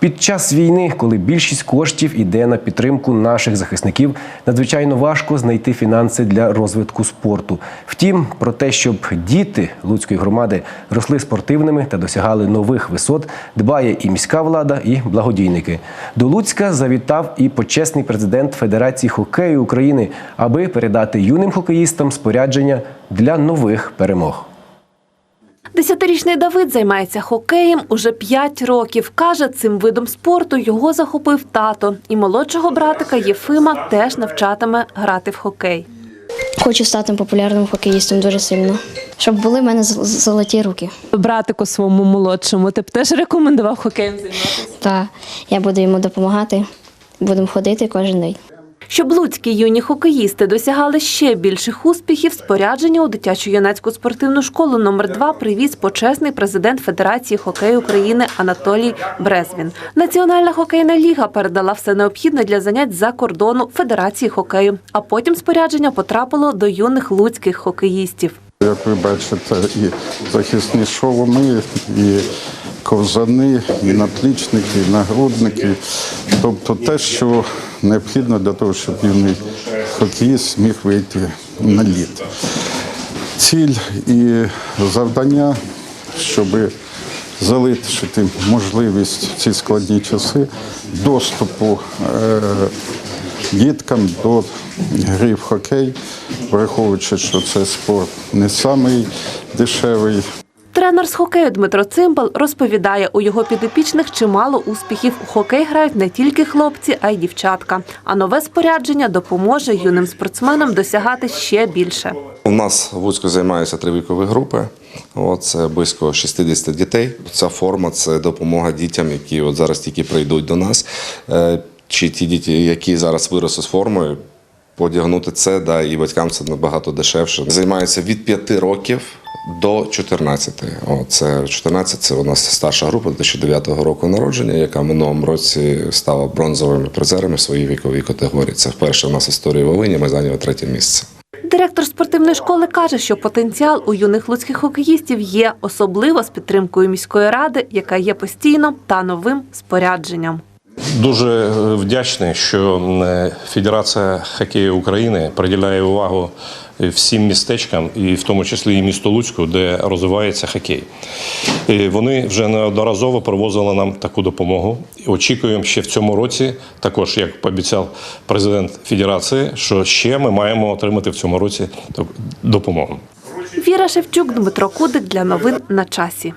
Під час війни, коли більшість коштів іде на підтримку наших захисників, надзвичайно важко знайти фінанси для розвитку спорту. Втім, про те, щоб діти Луцької громади росли спортивними та досягали нових висот, дбає і міська влада, і благодійники. До Луцька завітав і почесний президент Федерації хокею України, аби передати юним хокеїстам спорядження для нових перемог. Десятирічний Давид займається хокеєм уже 5 років. Каже, цим видом спорту його захопив тато. І молодшого братика Єфима теж навчатиме грати в хокей. Хочу стати популярним хокеїстом дуже сильно, щоб були в мене золоті руки. Братику своєму молодшому ти б теж рекомендував хокеєм займатися? Та я буду йому допомагати. Будемо ходити кожен день. Щоб луцькі юні хокеїсти досягали ще більших успіхів, спорядження у дитячу юнацьку спортивну школу номер 2 привіз почесний президент Федерації хокею України Анатолій Брезвін. Національна хокейна ліга передала все необхідне для занять за кордону Федерації хокею. А потім спорядження потрапило до юних луцьких хокеїстів. Як ви бачите, і захисні шоломи, і ковзани, і наплічники, і нагрудники. Тобто те, що необхідно для того, щоб юний хокеїст міг вийти на лід. Ціль і завдання, щоб залишити можливість в ці складні часи доступу е, діткам до гри в хокей, враховуючи, що це спорт не самий дешевий. Тренер з хокею Дмитро Цимбал розповідає, у його підопічних чимало успіхів. У хокей грають не тільки хлопці, а й дівчатка. А нове спорядження допоможе юним спортсменам досягати ще більше. У нас в Луцьку займаються три вікові групи. От, це близько 60 дітей. Ця форма це допомога дітям, які от зараз тільки прийдуть до нас. Е, Чи ті діти, які зараз виросли з формою, подягнути це, да, і батькам це набагато дешевше. Займаються від 5 років до 14. О, це 14 це у нас старша група 2009 року народження, яка минулому році стала бронзовими призерами в своїй віковій категорії. Це вперше у нас історії Волині. Ми зайняли третє місце. Директор спортивної школи каже, що потенціал у юних луцьких хокеїстів є, особливо з підтримкою міської ради, яка є постійно та новим спорядженням. Дуже е, вдячний, що е, Федерація хокею України приділяє увагу е, всім містечкам, і в тому числі і місту Луцьку, де розвивається хокей. І Вони вже неодноразово привозили нам таку допомогу. Очікуємо ще в цьому році, також як пообіцяв президент Федерації, що ще ми маємо отримати в цьому році допомогу. Віра Шевчук, Дмитро Кудик для новин на часі.